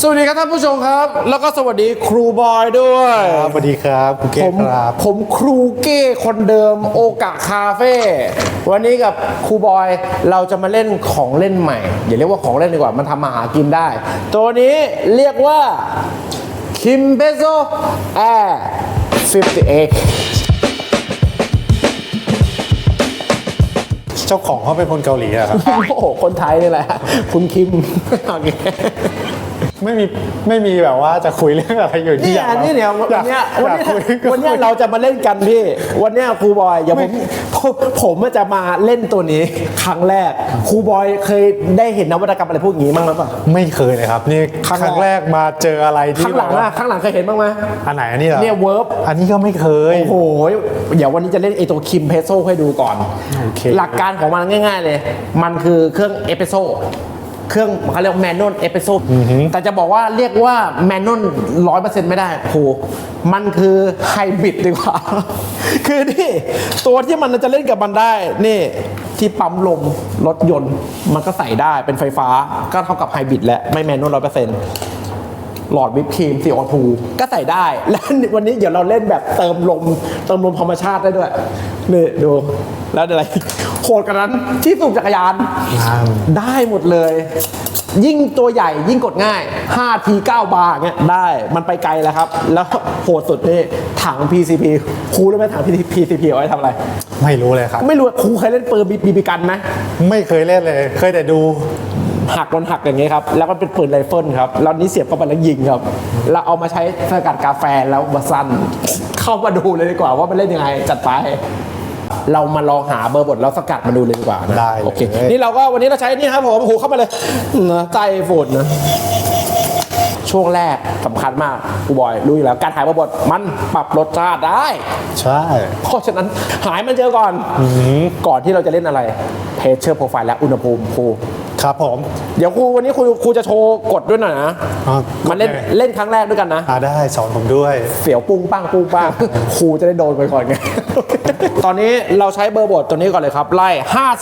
สวัสดีครับท่านผู้ชมครับ แล้วก็สวัสดีครูบอยด้วย ครับสวัสดีครับคุณเก้ผมครับ ผมครูเก้คนเดิมโอกะคาเฟ่วันนี้กับครูบอยเราจะมาเล่นของเล่นใหม่อย่าเรียกว่าของเล่นดีกว่ามันทำมาหากินได้ ตัวนี้เรียกว่าคิมเบโซแอร์58เจ้าของเขาเป็นคนเกาหลีอะครับ โอ้โหคนไทยนี่แหละ คุณคิมโอเค ไม่มีไม่มีแบบว่าจะคุยเรื่องอะไรอยู่ที่นี่อยากอันนี้เนี่ยวันเนี้ยอวันยากเนี้ยคุยก็วันเนี้ยคุย เราจะมาเล่นกันพี่ วันเนี้ยครูบอยอย่าผมผมผมจะมาเล่นตัวนี้ครั้งแรกครูบอยเคยได้เห็นนวัตกรรมอะไรพวกนี้บ้างหรือเปล่า ไม่เคยเลยครับ นี่ครั้งครั้งแรแรกกมาเจออะไรที่ข้างหลังแบบอะข้างหลังเคยเห็นบ้างไหมอันไหนอันนี้เหรอเนี่ยเวิร์บ อันนี้ก็ไม่เคย โอ้โห เดี๋ยววันนี้จะเล่นไอตัวคิมเพโซให้ดูก่อน โอเค หลักการของมันง่าย ๆเลย มันคือเครื่องเอสเปรสโซ เครื่องเขาเรียกแมนนวลเอสเปรสโซแต่จะบอกว่าเรียกว่าแมนนวลร้อยเปอร์เซ็นต์ไม่ได้ครูมันคือไฮบริดดีกว่า คือนี่ ตัวที่มันจะเล่นกับมันได้นี่ที่ปั๊มลมรถยนต์ มันก็ใส่ได้เป็นไฟฟ้าก็เท่ากับไฮบริดและไม่แมนนวลร้อยเปอร์เซ็นต์หลอดวิปครีม CO2 ก็ใส่ได้ แล้ววันนี้เดี๋ยวเราเล่นแบบเติมลม เติมลมธรรมชาติได้ด้วยนี่ดู แล้วอะไร โหดกันนั้นที่สูบจักรยาน ได้หมดเลย ยิ่งตัวใหญ่ยิ่งกดง่าย 5 ที 9 บาร์เงี้ยได้มันไปไกลแล้วครับ แล้วโหดสุดนี่ถัง PCP ครูรู้ไหมถัง PCP เอาไว้ทำอะไร ไม่รู้เลยครับ ไม่รู้ครูเคยเล่นปืนบีบีกันไหมไม่เคยเล่นเลย เคยแต่ดูหักโดนหักอย่างเงี้ยครับ แล้วก็เป็นปืนไรเฟิลครับ แล้วนี้เสียบเข้าไปแล้วยิงครับแล้วเอามาใช้สกัดกาแฟแล้วมาสั้น เข้ามาดูเลยดีกว่าว่ามันเล่นยังไงจัดไป เรามาลองหาเบอร์บทแล้วสกัดมาดูเลยดีกว่านะได้เลย โอเคนี่เราก็วันนี้เราใช้นี่ครับผมโอ้โหเข้ามาเลยนะใจฝุ่นนะ ช่วงแรกสำคัญมากกูบอยรู้อยู่แล้วการถ่ายเบอร์บทมันปรับรสชาติได้ ใช่ เพราะฉะนั้นหายมันเจอก่อน ก่อนที่เราจะเล่นอะไรเพเชอร์โปรไฟล์และอุณหภูมิครู ครับผม เดี๋ยวครูวันนี้ครูครูจะโชว์กดด้วยหน่อยนะอะมันเล่นกดเลยเล่นครั้งแรกด้วยกันนะ อ่าได้สอนผมด้วย เสียวปุ้งป้างปุ้งป้างครูจะได้โดนไปก่อนไง ตอนนี้เราใช้เบอร์บทตัวนี้ก่อนเลยครับ ไล่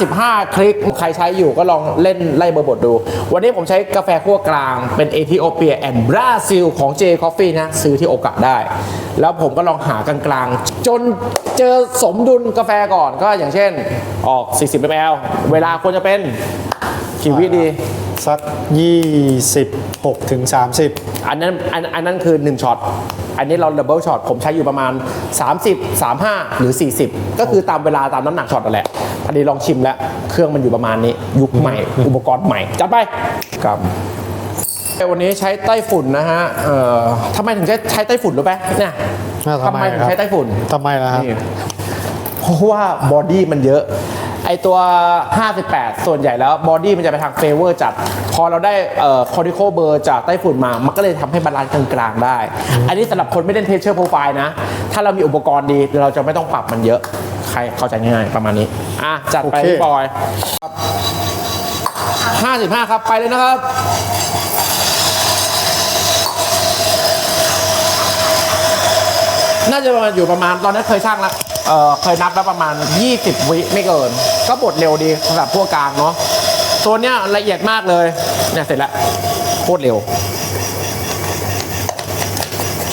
55 คลิก ใครใช้อยู่ก็ลองเล่นไล่เบอร์บทดู วันนี้ผมใช้กาแฟคั่วกลางเป็นเอธิโอเปียแอนด์บราซิลของ J Coffee นะ ซื้อที่โอกะได้ แล้วผมก็ลองหากลางๆ จนเจอสมดุลกาแฟก่อนก็อย่างเช่นออก 40 ml เวลาควรจะเป็น กี่วิดี สัก 26ถึง30 อันนั้นอันอันนั้นคือ 1ช็อต อันนี้เราดับเบิลช็อตผมใช้อยู่ประมาณ 30 35 หรือ 40 ก็คือตามเวลาตามน้ำหนักช็อตนั่นแหละอันนี้ลองชิมแล้วเครื่องมันอยู่ประมาณนี้ ยุคใหม่ อุปกรณ์ใหม่ จัดไปกับวันนี้ใช้ไต้ฝุ่นนะฮะเอ่อทำไมถึงใช้ใช้ไต้ฝุ่นรู้ไหมเนี่ยอ่าทำไมถึงครับใช้ไต้ฝุ่นทำไมล่ะครับนี่เพราะว่าบอดี้มันเยอะ ไอตัว 58 ส่วนใหญ่แล้วบอดี้มันจะไปทางเฟเวอร์จัด พอเราได้เอ่อคอร์ดิโคเบอร์จากไต้ฝุ่นมา มันก็เลยทำให้บาลานซ์กลางๆได้ อันนี้สำหรับคนไม่เล่นเทเชอร์โปรไฟล์นะ ถ้าเรามีอุปกรณ์ดีเราจะไม่ต้องปรับมันเยอะ ใครเข้าใจง่ายๆประมาณนี้ อะ จัดไปโอเคพี่บอย 55 ครับไปเลยนะครับน่าจะประมาณอยู่ประมาณตอนนั้นเคยช่างแล้วเออเคยนับแล้วประมาณ 20 วิไม่เกิน ก็บดเร็วดีสำหรับพวกกลางเนาะตัวเนี้ยละเอียดมากเลยเนี่ยเสร็จแล้วโคตรเร็ว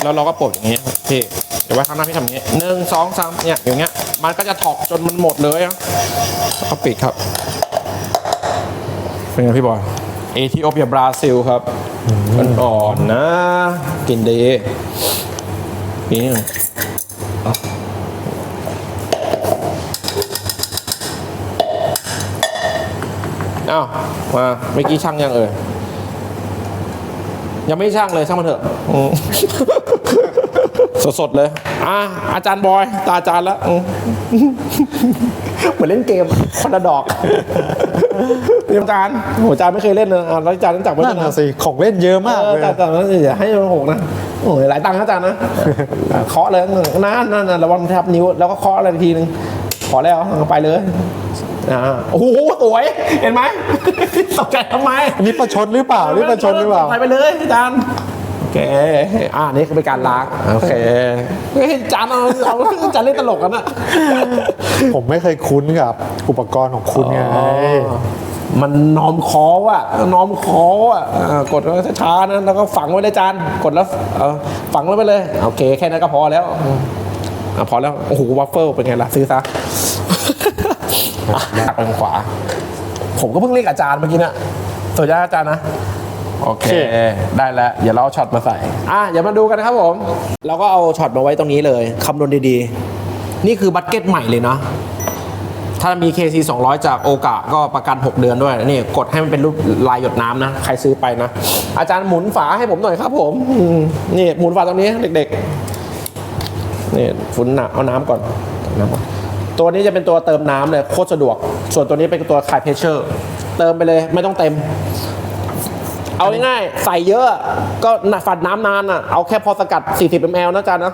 แล้วเราก็ปลดอย่างนี้พี่เดี๋ยวไว้ข้างหน้าพี่ทำอย่างนี้หนึ่งสองสามเนี่ยอย่างเงี้ยมันก็จะถอกจนมันหมดเลยอะแล้วก็ปิดครับเป็นไงพี่บอยเอธิโอเปียบราซิลครับมันอ่อนๆนะ กินดีนี่ อ้าวมาเมื่อกี้ช่างยังเอ่ยยังไม่ช่างเลยช่างมันเถอะอืมสดๆเลย อะอาจารย์บอย ตาอาจารย์แล้วอืมเหมือนเล่นเกมคนละดอกเรียนอาจารย์โหอาจารย์ไม่เคยเล่นเลยอะแล้วอาจารย์รู้จักไหมนั่นนะสิของเล่นเยอะมากเออเลยอาจารย์อาจารย์อย่าให้มันหกนะโอ้ยหลายตังค์นะอาจารย์นะเคาะเลยนะนั่นนะระวังทับนิ้วแล้วก็เคาะอะไรทีนึง ขอแล้วเอาไปเลยอ่าโอ้โหสวยเห็นไหมตกใจทำไมอันนี้ประชดหรือเปล่านี่ประชดหรือเปล่าใส่ไปเลยอาจารย์โอเคอ่านี่คือเป็นการล้างโอเคเฮ้ยอาจารย์เอาเอาอาจารย์เล่นตลกกันอะผมไม่เคยคุ้นกับอุปกรณ์ของคุณไงอ๋อมันนอมคอว่ะนอมคอว่ะอ่ากดแล้วช้าๆนะแล้วก็ฝังไว้เลยจานกดแล้วเออฝังแล้วไปเลย โอเค แค่นั้นก็พอแล้ว อืมอะพอแล้วโอ้โหวัฟเฟิลเป็นไงล่ะซื้อซะตักไปทางขวา ผมก็เพิ่งเรียกอาจารย์เมื่อกี้นะสวัสดีครับอาจารย์นะ โอเค ได้แล้ว เดี๋ยวเราเอาช็อตมาใส่อะอย่ามาดูกันนะครับผม เราก็เอาช็อตมาไว้ตรงนี้เลยคำนวณดีๆ นี่คือบัตเก็ตใหม่เลยนะถ้ามี KC 200 จากโอกะก็ประกัน 6 เดือนด้วย นี่กดให้มันเป็นรูปลายหยดน้ำนะ ใครซื้อไปนะ อาจารย์หมุนฝาให้ผมหน่อยครับผมอืมนี่หมุนฝาตรงนี้เด็กๆ นี่ฝุ่นหนาเอาน้ำก่อนเอาน้ำก่อน ตัวนี้จะเป็นตัวเติมน้ำเลยโคตรสะดวก ส่วนตัวนี้เป็นตัวคลายเพชเชอร์ เติมไปเลยไม่ต้องเต็ม เอาง่ายๆใส่เยอะก็ฝัดน้ำนานอะเอาแค่พอสกัด 40 ml นะอาจารย์นะ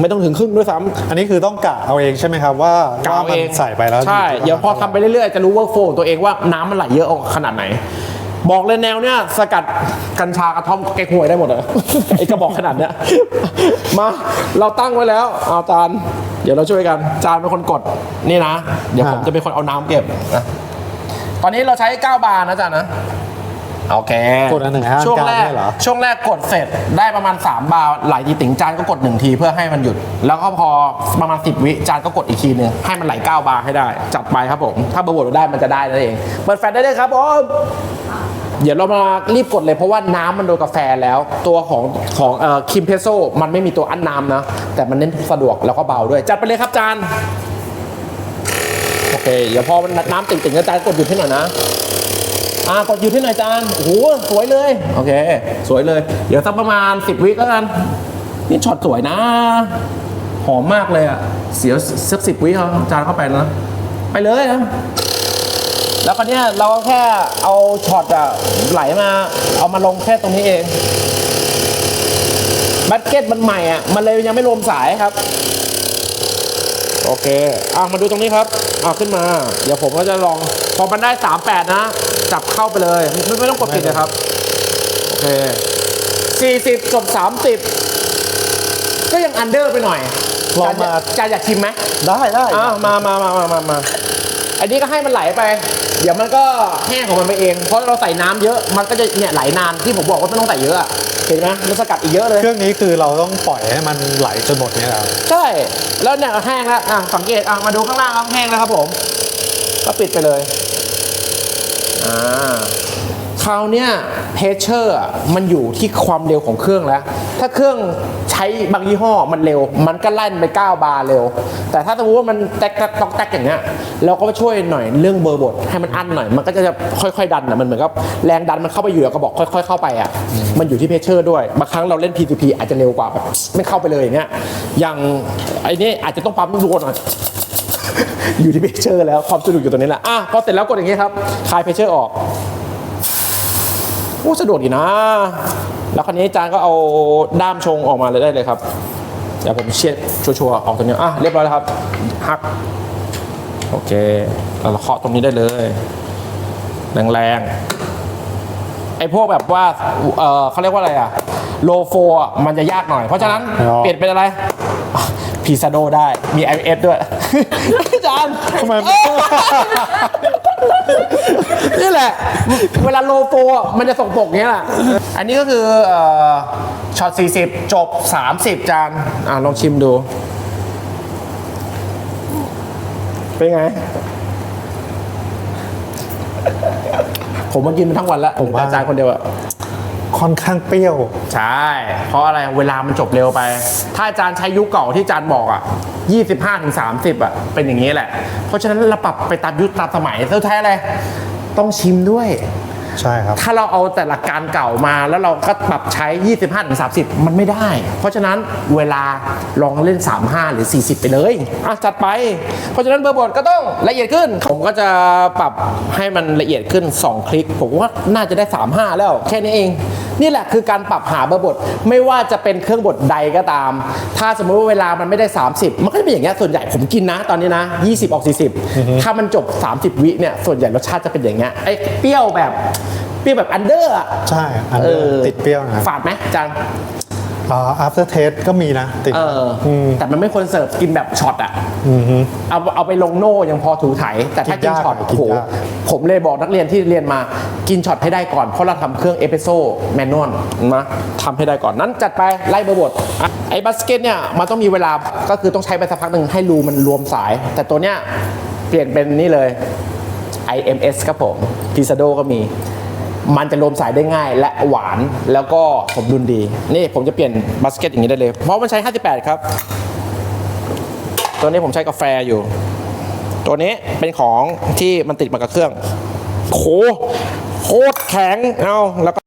ไม่ต้องถึงครึ่งด้วยซ้ำอันนี้คือต้องกะเอาเองใช่ไหมครับว่ากาวว่ามันเองใส่ไปแล้ว ใช่อยู่ที่เดี๋ยวพอประมาณทำไปเรื่อยๆ จะรู้ว่าโฟของตัวเองว่าน้ำมันไหลเยอะออกขนาดไหน บอกเลยแนวเนี้ยสกัดกัญชากระท่อมแกงหวยได้หมดเลยไอ้กระบอกขนาดเนี้ยมาเราตั้งไว้แล้วเอาจานเดี๋ยวเราช่วยกัน จานเป็นคนกดนี่นะ เดี๋ยวผมจะเป็นคนเอาน้ำเก็บนะตอนนี้เราใช้ 9 บาร์นะจานนะโอเคกดอันหนึ่งห้าช่วงการแรกได้เหรอช่วงแรกกดเสร็จได้ประมาณ 3 บาร์หลายทีติ๋งจานก็กด 1 ทีเพื่อให้มันหยุด แล้วก็พอประมาณ 10 วิจานก็กดอีกทีหนึงให้มันไหล 9 บาร์ให้ได้ จัดไปครับผม ถ้าเบอร์บดได้มันจะได้นั่นเอง เปิดแฟลชได้เลยครับผม เดี๋ยวเรามารีบกดเลยเพราะว่าน้ำมันโดนกาแฟแล้ว ตัวของของเอ่อคิมเพโซมันไม่มีตัวอั้นน้ำนะ แต่มันเน้นสะดวกแล้วก็เบาด้วย จัดไปเลยครับจานโอเคเดี๋ยวพอมันน้ำติ่งๆแล้วจานกดหยุดให้หน่อยนะอ่ากดหยุดให้หน่อยจานโอ้โหสวยเลยโอเค สวยเลย เดี๋ยวสักประมาณ 10 วิก็กันนี่ช็อตสวยนะ หอมมากเลยอะเสียสักสิบวิเอาจานเข้าไปนะไปเลยนะ แล้วคราวเนี้ยเราก็แค่เอาช็อตอะไหลมา เอามาลงแค่ตรงนี้เองบัตเก็ตมันใหม่อะมันเลยยังไม่รวมสายครับ โอเคอะมาดูตรงนี้ครับอะขึ้นมา เดี๋ยวผมก็จะลอง พอมันได้ 38 นะ จับเข้าไปเลย ไม่ไม่ต้องกดปิดนะครับ โอเค 40จบ30 ก็ยังอันเดอร์ไปหน่อยลองมาจานอยากชิมไหมได้ได้อะมามามามามามาอันนี้ก็ให้มันไหลไป เดี๋ยวมันก็แห้งของมันไปเอง เพราะเราใส่น้ำเยอะ มันก็จะเนี่ยไหลนานที่ผมบอกว่าไม่ต้องใส่เยอะอะเห็นไหมมันสกัดอีกเยอะเลย เครื่องนี้คือเราต้องปล่อยให้มันไหลจนหมดเนี่ยครับใช่ แล้วเนี่ยแห้งแล้วอะสังเกตอะมาดูข้างล่างครับแห้งแล้วครับผม ก็ปิดไปเลยอ่าคราวเนี้ยเพชเชอร์มันอยู่ที่ความเร็วของเครื่องแล้ว ถ้าเครื่องใช้บางยี่ห้อมันเร็ว มันก็ไล่นไป 9 บาร์เร็ว แต่ถ้าสมมติว่ามันแตกแตกตอกแตกอย่างเงี้ยเราก็ช่วยหน่อยเรื่องเบอร์บทให้มันอั้นหน่อย มันก็จะค่อยๆดันอะมันเหมือนกับแรงดันมันเข้าไปอยู่แล้วก็บอกค่อย ๆ เข้าไปอะมันอยู่ที่เพชเชอร์ด้วยบางครั้งเราเล่น P2P อาจจะเร็วกว่าแบบไม่เข้าไปเลยอย่างเงี้ยอย่างไอ้นี่อาจจะต้องปั๊มรัวหน่อยอยู่ที่เพชเชอร์แล้วความสนุกอยู่ตรงนี้แหละอะพอเสร็จแล้วกดอย่างนี้ยครับคลายเพชเชอร์ออกโอ้สะดวกดีนะ แล้วคราวนี้จานก็เอาด้ามชงออกมาเลยได้เลยครับ เดี๋ยวผมเช็ดชัวร์ๆออกตรงนี้อะเรียบร้อยแล้วครับหักโอเคเราเคาะตรงนี้ได้เลยแรงๆไอ้พวกแบบว่าเออเขาเรียกว่าอะไรอะโลโฟอะมันจะยากหน่อย เพราะฉะนั้นอ๋อเปลี่ยนเป็นอะไร พีซาโดได้มี i อ s ด้วยจานทำไม นี่แหละ เวลาโลโฟอะมันจะส่งปกเงี้ยแหละ อันนี้ก็คือเอ่อช็อต 40 จบ 30 จาน อะ ลองชิมดู เป็นไง ผมมากินมาทั้งวันแล้ว ผมว่าอาจารย์คนเดียวอะ ค่อนข้างเปรี้ยว ใช่ เพราะอะไรเวลามันจบเร็วไป ถ้าอาจารย์ใช้ยุคเก่าที่อาจารย์บอกอะ25ถึง30อะเป็นอย่างนี้แหละ เพราะฉะนั้นเราปรับไปตามยุคตามสมัยสุดท้ายอะไรต้องชิมด้วย ใช่ครับ ถ้าเราเอาแต่หลักการเก่ามาแล้วเราก็ปรับใช้ 25ถึง30 มันไม่ได้ เพราะฉะนั้นเวลาลองเล่น 35 หรือ 40 ไปเลยอะจัดไป เพราะฉะนั้นเบอร์บทก็ต้องละเอียดขึ้น ผมก็จะปรับให้มันละเอียดขึ้น 2 คลิก ผมว่าน่าจะได้ 35 แล้วแค่นี้เอง นี่แหละคือการปรับหาเบอร์บท ไม่ว่าจะเป็นเครื่องบดใดก็ตาม ถ้าสมมติว่าเวลามันไม่ได้ 30 มันก็จะเป็นอย่างเงี้ยส่วนใหญ่ผมกินนะตอนนี้นะ 20 ออก 40 ถ้ามันจบ 30 วิเนี่ยส่วนใหญ่รสชาติจะเป็นอย่างเงี้ยไอ้เปรี้ยวแบบเปรี้ยวแบบอันเดอร์อะใช่อันเดอร์ติดเปรี้ยวนะครับฝาดไหมจัง อ๋อ after taste ก็มีนะ ติด เอออแต่มันไม่ควรเสิร์ฟกินแบบช็อตอะ อือฮึ เอาเอาไปลงโน่ยังพอถูไถแต่ถ้ากิกินนยากช็อตกินโอ้โหยาก ผมเลยบอกนักเรียนที่เรียนมากินช็อตให้ได้ก่อน เพราะเราทำเครื่องเอสเปรสโซ่แมนนวลนะทำให้ได้ก่อนนั้นจัดไปไล่เบอร์บดอะไอ้บัสเกตเนี่ยมันต้องมีเวลาก็คือต้องใช้ไปสักพักหนึ่งให้รูมันรวมสาย แต่ตัวเนี้ยเปลี่ยนเป็นนี่เลย IMS ครับผมพิซาโดก็มี มันจะรวมสายได้ง่ายและหวานแล้วก็สมดุลดี นี่ผมจะเปลี่ยนบัสเกตอย่างนี้ได้เลย เพราะมันใช้ 58 ครับ ตัวนี้ผมใช้กาแฟอยู่ ตัวนี้เป็นของที่มันติดมากับเครื่องโคโคตรแข็งเอาแล้วก็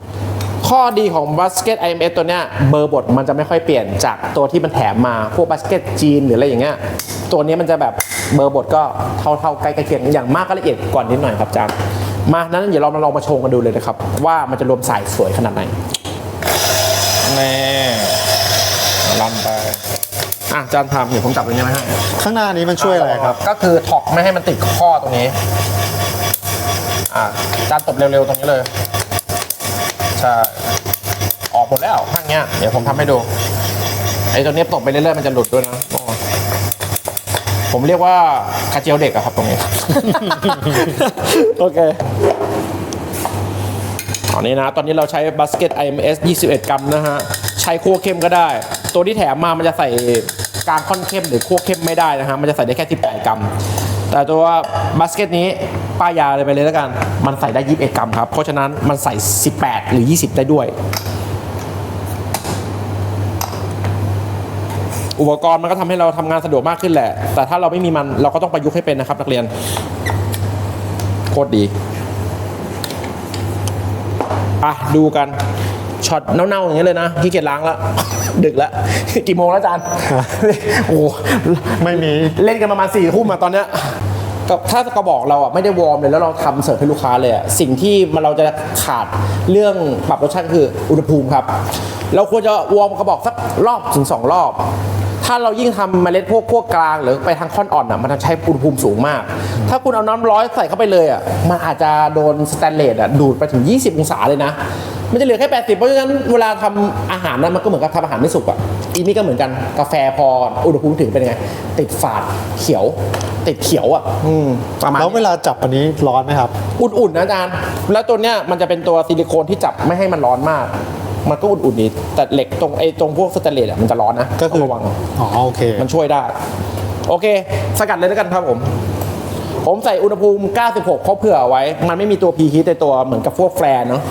ข้อดีของบัสเกต IMS ตัวเนี้ยเบอร์บทมันจะไม่ค่อยเปลี่ยนจากตัวที่มันแถมมาพวกบัสเกตจีนหรืออะไรอย่างเงี้ยตัวนี้มันจะแบบเบอร์บทก็เท่าเท่าๆใกล้ๆเคียงอย่างมากก็ละเอียดกว่านิดหน่อยครับอาจารย์ มานั้นเดี๋ยวเรามาลองมาชงกันดูเลยนะครับ ว่ามันจะรวมสายสวยขนาดไหนนี่รันไปอะอาจารย์ทำเดี๋ยวผมจับตรงนี้ไว้ให้ข้างหน้านี้มันช่วยอะไรครับ ก็คือถอกไม่ให้มันติดข้อตรงนี้อ่าจานตบเร็วๆตรงนี้เลยใช่ออกหมดแล้วข้างเนี้ยเดี๋ยวผมทำให้ดูไอ้ตัวเนี้ยตบไปเรื่อยๆมันจะหลุดด้วยนะอ๋อผมเรียกว่ากระเจียวเด็กอะครับตรงนี้ โอเค ตอนนี้นะตอนนี้เราใช้บัสเกต IMS 21 กรัมนะฮะ ใช้คั่วเข้มก็ได้ ตัวที่แถมมามันจะใส่กลางค่อนเข้มหรือคั่วเข้มไม่ได้นะฮะ มันจะใส่ได้แค่ 18 กรัม แต่ตัวบัสเกตนี้ป้ายยาเลยไปเลยแล้วกัน มันใส่ได้ 21 กรัมครับ เพราะฉะนั้นมันใส่ 18 หรือ 20 ได้ด้วย อุปกรณ์มันก็ทำให้เราทำงานสะดวกมากขึ้นแหละ แต่ถ้าเราไม่มีมันเราก็ต้องประยุกต์ให้เป็นนะครับนักเรียน โคตรดี อะดูกันช็อตเน่าๆอย่างเงี้ยเลยนะขี้เกียจล้างแล้วดึกแล้วกี่โมงแล้วอาจารย์โอ้โหไม่มีเล่นกันประมาณสี่ทุ่มอะตอนเนี้ยกับถ้ากระบอกเราอะไม่ได้วอร์มเลยแล้วเราทำเสิร์ฟให้ลูกค้าเลยอะสิ่งที่มันเราจะขาดเรื่องปรับรสชาติคืออุณหภูมิครับ เราควรจะวอร์มกระบอกสักรอบถึงสองรอบ ถ้าเรายิ่งทำเมล็ดพวกพวกกลางหรือไปทางค่อนอ่อนอะมันจะใช้อุณหภูมิสูงมาก ถ้าคุณเอาน้ำร้อยใส่เข้าไปเลยอะมันอาจจะโดนสแตนเลสอะดูดไปถึง 20 องศาเลยนะ มันจะเหลือแค่ 80 เพราะฉะนั้นเวลาทำอาหารนั้นมันก็เหมือนกับทำอาหารไม่สุกอะอีนี่ก็เหมือนกันกาแฟพออุณหภูมิถึงเป็นยังไง ติดฝาดเขียว ติดเขียวอะอืมประมาณแล้วเวนี้ลาจับอันนี้ร้อนไหมครับ อุ่นๆนะอาจารย์แล้วตัวเนี้ยมันจะเป็นตัวซิลิโคนที่จับไม่ให้มันร้อนมาก มันก็อุ่นๆดีแต่เหล็กตรงไอ้ตรงพวกสแตนเลสอะมันจะร้อนนะก็คือต้องระวังอ๋อโอเค มันช่วยได้ โอเค สกัดเลยแล้วกันครับผม ผมใส่อุณหภูมิ 96เพราะเผื่อเอาไว้ มันไม่มีตัวพีฮีทในตัวเหมือนกับพวกแฟร์เนาะ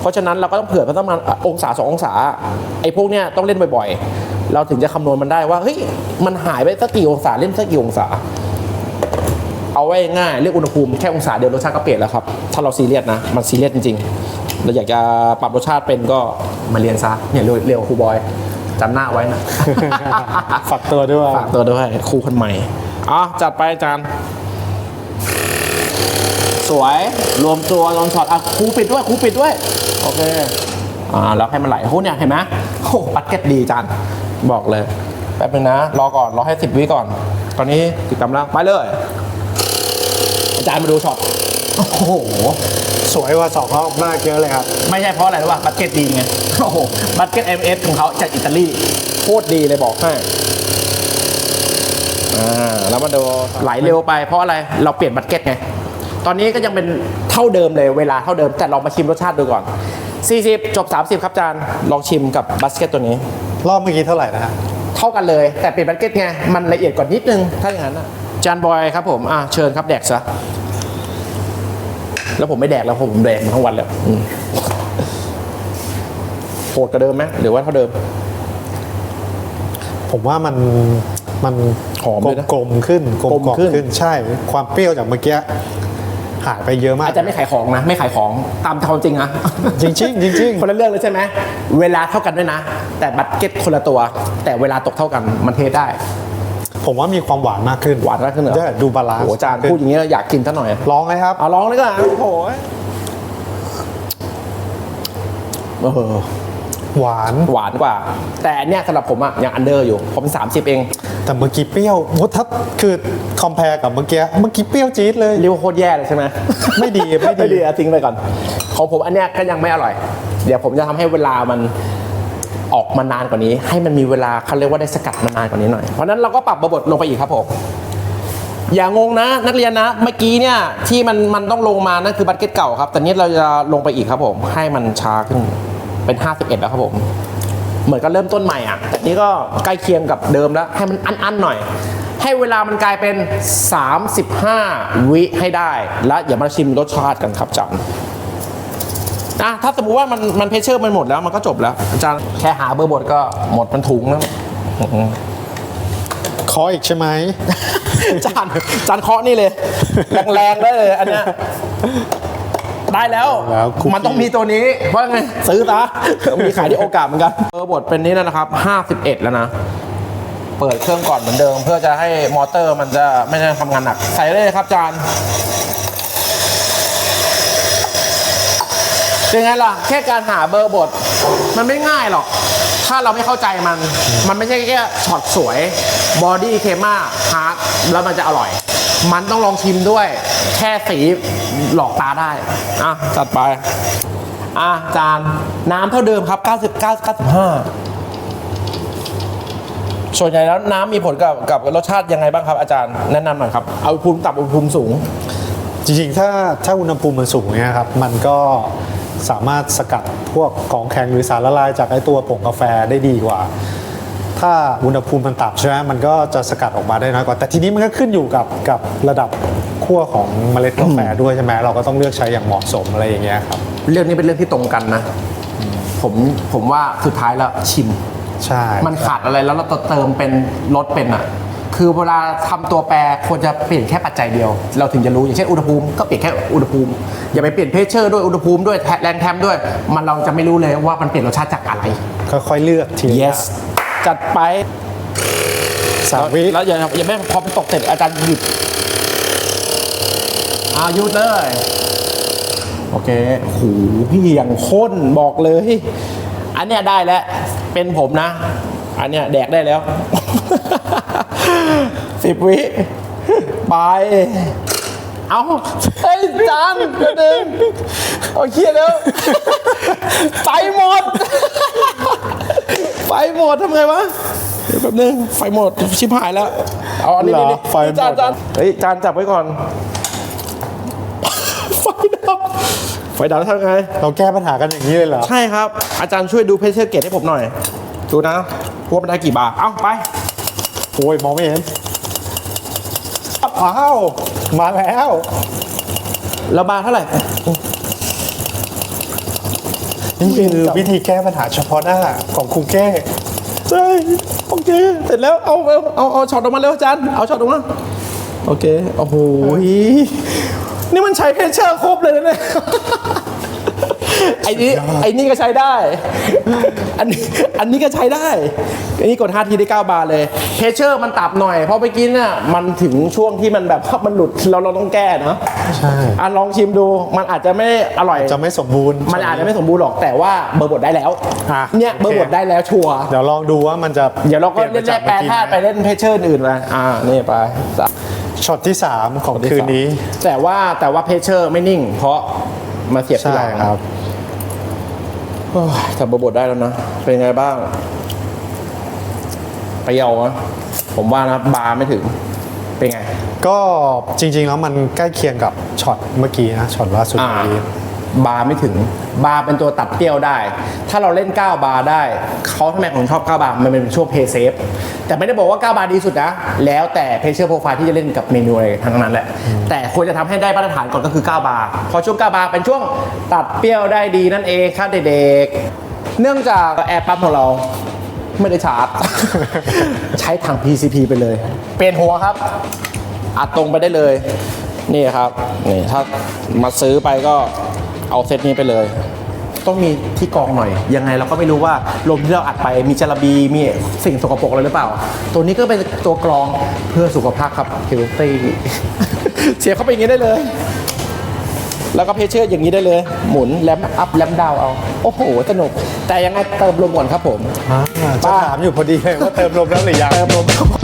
เพราะฉะนั้นเราก็ต้องเผื่อประมาณองศาสององศา ไอ้พวกเนี้ยต้องเล่นบ่อยๆ เราถึงจะคำนวณมันได้ว่าเฮ้ยมันหายไปสักกี่องศาเล่นสักกี่องศา เอาไว้ง่ายเรื่องอุณหภูมิแค่องศาเดียวรสชาติก็เปลี่ยนแล้วครับถ้าเราซีเรียสนะมันซีเรียสจริงๆ เราอยากจะปรับรสชาติเป็นก็มาเรียนซะเนี่ยเร็วเร็วครูบอยจำหน้าไว้นะ ฝากตัวด้วยฝากตัวด้วยครูคนใหม่อะจัดไปอาจารย์สวยรวมตัวรวมช็อตอะครูปิดด้วยครูปิดด้วย โอเคอ่าแล้วให้มันไหลโหเนี่ยเห็นไหมโอ้ปัดเก็ตดีอาจารย์บอกเลยแป๊บนึงนะ รอก่อน รอให้สิบวิก่อน ตอนนี้ติดกำลังไปเลย อาจารย์มาดูช็อต โอ้โห สวยกว่าสองรอบมากเยอะเลยครับ ไม่ใช่เพราะอะไรรู้ป่ะบัตเก็ตดีไงโอ้โหบัตเก็ต MS ของเขาจากอิตาลีโคตรดีเลยบอกให้อ่าแล้วมาดูไหลเร็วไปเพราะอะไรเราเปลี่ยนบัตเก็ตไง ตอนนี้ก็ยังเป็นเท่าเดิมเลยเวลาเท่าเดิมแต่ลองมาชิมรสชาติดูก่อน 40 จบ 30 ครับจานลองชิมกับบัสเก็ตตัวนี้ รอบเมื่อกี้เท่าไหร่นะฮะเท่ากันเลย แต่เปลี่ยนบัตเก็ตไงมันละเอียดกว่านิดนึงถ้าอย่างนั้นอะจานบอยครับผมอะเชิญครับแดกซะ แล้วผมไม่แดกแล้วผมแดกมาทั้งวันแล้วอืมโหดกว่าเดิมไหมหรือว่าเท่าเดิม ผมว่ามันมันหอมเลยนะกลมๆขึ้นกลมกลมกล่อมขึ้นขึ้นใช่ ความเปรี้ยวจากเมื่อกี้หายไปเยอะมากอาจจะไม่ขายของนะ ไม่ขายของตามความจริงนะจริงๆจริงๆคนละเรื่องเลยใช่ไหมเวลาเท่ากันด้วยนะ แต่บัตเก็ตคนละตัว แต่เวลาตกเท่ากันมันเทได้ ผมว่ามีความหวานมากขึ้นหวานมากขึ้นเหรอใช่ดูบาลานซ์โอ้จานพูดอย่างนี้แล้วอยากกินซะหน่อยลองเลยครับเอาลองเลยก็ได้โอ้โหเออหวานหวานกว่า แต่อันเนี่ยสำหรับผมอะยังอันเดอร์อยู่ ผมสามสิบเอง แต่เมื่อกี้เปรี้ยวโอ้ถ้าคือคอมเพลกับเมื่อกี้เมื่อกี้เปรี้ยวจี๊ดเลยเรียกว่าโคตรแย่เลยใช่ไหมไม่ดีไม่ดีไม่ดีอะทิ้งไปก่อน ของผมอันเนี้ยก็ยังไม่อร่อย เดี๋ยวผมจะทำให้เวลามัน ออกมานานกว่านี้ ให้มันมีเวลาเขาเรียกว่าได้สกัดมานานกว่านี้หน่อยเพราะนั้นเราก็ปรับบทลงไปอีกครับผมอย่างงงนะ นักเรียนนะเมื่อกี้เนี่ยที่มันมันต้องลงมานั่นคือบัตเก็ตเก่าครับแต่นี้เราจะลงไปอีกครับผม ให้มันช้าขึ้นเป็น 51 แล้วครับผม เหมือนกับเริ่มต้นใหม่อะแต่นี้ก็ใกล้เคียงกับเดิมแล้ว ให้มันอันๆหน่อย ให้เวลามันกลายเป็น 35 วิให้ได้ และอย่ามาชิมรสชาติกันครับจัน อะถ้าสมมติว่ามันมันเพชเชอร์มันหมดแล้วมันก็จบแล้วอาจารย์แค่หาเบอร์บทก็หมดมันถุงแล้วขออีกใช่ไหม จานจานเคาะนี่เลยแรงๆได้เลยอันเนี้ยได้แล้ว แล้วคุกกี้ มันต้องมีตัวนี้เพราะไงซื้อซะมีขายที่โอกาสเหมือนกันเบอร์บทเป็นนี้แล้วนะครับ 51 แล้วนะ เปิดเครื่องก่อนเหมือนเดิม เพื่อจะให้มอเตอร์มันจะไม่ได้ทำงานหนัก ใส่เลยครับจาน เป็นไงล่ะแค่การหาเบอร์บท มันไม่ง่ายหรอก ถ้าเราไม่เข้าใจมัน มันไม่ใช่แค่ช็อตสวยบอดี้เคมาฮาร์ดแล้วมันจะอร่อย มันต้องลองชิมด้วย แค่สีหลอกตาได้ อะ จัดไป อะ จาน น้ำเท่าเดิมครับ 99 95ส่วนใหญ่แล้วน้ำมีผลกับกับรสชาติยังไงบ้างครับอาจารย์แนะนำหน่อยครับเอาอุณหภูมิต่ำอุณหภูมิสูง จริงๆ ถ้าถ้าอุณหภูมิมันสูงเนี่ยครับ มันก็ สามารถสกัดพวกของแข็งหรือสารละลายจากไอตัวผงกาแฟได้ดีกว่า ถ้าอุณหภูมิมันต่ำใช่ไหมมันก็จะสกัดออกมาได้น้อยกว่า แต่ทีนี้มันก็ขึ้นอยู่กับกับระดับขั้วของเมล็ดกาแฟด้วยใช่ไหมเราก็ต้องเลือกใช้อย่างเหมาะสมอะไรอย่างเงี้ยครับ เรื่องนี้เป็นเรื่องที่ตรงกันนะ ผมผมว่าสุดท้ายแล้วชิม ใช่ มันขาดอะไรแล้วเราเติมเป็นลดเป็นอะ คือเวลาทำตัวแปรควรจะเปลี่ยนแค่ปัจจัยเดียว เราถึงจะรู้อย่างเช่นอุณหภูมิก็เปลี่ยนแค่อุณหภูมิ อย่าไปเปลี่ยนเพชเชอร์ด้วยอุณหภูมิด้วยแทแรงแทมด้วย มันเราจะไม่รู้เลยว่ามันเปลี่ยนรสชาติจากอะไร ค่อยๆเลือกทีละอย่าง yes จัดไปสามวิแล้วอย่าอย่าแม่งพอมันตกเสร็จอาจารย์หยุดอาหยุดเลย โอเคโอ้โหพี่อย่างข้นบอกเลย อันเนี้ยได้แล้ว เป็นผมนะ อันเนี้ยแดกได้แล้ว สิบวิไปเอาเฮ้ยจานเดี๋ยวหนึ่งเอาเครียดแล้วไฟหมด ไฟหมดทำไงวะเดี๋ยวแป๊บนึงไฟหมดชิบหายแล้ว เอาอันนี้เหรอนี่ไฟหมด จานจานเฮ้ยจานจับไว้ก่อน ไฟดับไฟดับแล้วทำไง เราแก้ปัญหากันอย่างนี้เลยเหรอ ใช่ครับ อาจารย์ช่วยดูเพชเชอร์เกตให้ผมหน่อย ดูนะว่ามันได้กี่บาท เอ้าไป โอ้ยมองไม่เห็นอ้าวมาแล้วแล้วบาทเท่าไหร่นี่คือวิธีแก้ปัญหาเฉพาะหน้าของครูแก้ใช่โอเค เสร็จแล้วเอาเอาเอาเอาช็อตออกมาเร็วอาจารย์เอาช็อตออกมาโอเค โอ้โห นี่มันใช้เพชเชอร์ครบเลยนะเนี่ย ไอ้นี้ไอ้นี่ก็ใช้ได้ อันนี้อันนี้ก็ใช้ได้ อันนี้กด5ทีได้ 9 บาทเลยเพชเชอร์มันตับหน่อยเพราะไปกินน่ะมันถึงช่วงที่มันแบบมันหลุดเราเราต้องแก้เนาะใช่อะลองชิมดูมันอาจจะไม่อร่อย จะไม่สมบูรณ์ มันอาจจะไม่สมบูรณ์หรอกแต่ว่าเบอร์บทได้แล้วอะเนี่ยเบอร์บทได้แล้วชัวร์เดี๋ยวลองดูว่ามันจะเดี๋ยวเราก็เล่นแร่แปรธาตุไปเปลี่ยนเล่นเพชเชอร์อื่นไปอ่านี่ไปสามช็อตที่ 3 ของคืนนี้ แต่ว่าแต่ว่าเพชเชอร์ไม่นิ่ง เพราะมาเสียบที่ใช่หลังครับ โอ้ยทำเบอร์บทได้แล้วนะ เป็นไงบ้างไปเยานะผมว่านะบาร์ไม่ถึง เป็นไง ก็จริง ๆ แล้วมันใกล้เคียงกับช็อตเมื่อกี้นะช็อตล่าสุดอ่าเมื่อกี้ บาร์ไม่ถึง บาร์เป็นตัวตัดเปรี้ยวได้ ถ้าเราเล่น 9 บาร์ได้ เขาทำไมผมชอบ 9 บาร์ มันเป็นช่วงเพย์เซฟ แต่ไม่ได้บอกว่า 9 บาร์ดีสุดนะ แล้วแต่เพเชอร์โปรไฟล์ที่จะเล่นกับเมนูอะไรทั้งนั้นแหละ แต่ควรจะทำให้ได้มาตรฐานก่อนก็คือ 9 บาร์ พอช่วง 9 บาร์เป็นช่วงตัดเปรี้ยวได้ดีนั่นเองครับเด็กๆ เนื่องจากแอร์ปั๊มของเราไม่ได้ชาร์จ ใช้ทาง PCP ไปเลย เปลี่ยนหัวครับ อัดตรงไปได้เลย นี่ครับ นี่ถ้ามาซื้อไปก็ เอาเซตนี้ไปเลย ต้องมีที่กรองหน่อย ยังไงเราก็ไม่รู้ว่าลมที่เราอัดไปมีจาระบีมีสิ่งสกปรกอะไรหรือเปล่า ตัวนี้ก็เป็นตัวกรองเพื่อสุขภาพครับเฮลตี้เสียบเข้าไปอย่างนี้ได้เลย แล้วก็เพชเชอร์อย่างนี้ได้เลย หมุนแลมอัพแลมดาวเอา โอ้โห สนุก แต่ยังไงเติมลมก่อนครับผมอ่าจะถามอยู่พอดีเลยว่าเติมลมแล้วหรือยังเติมลมครับผม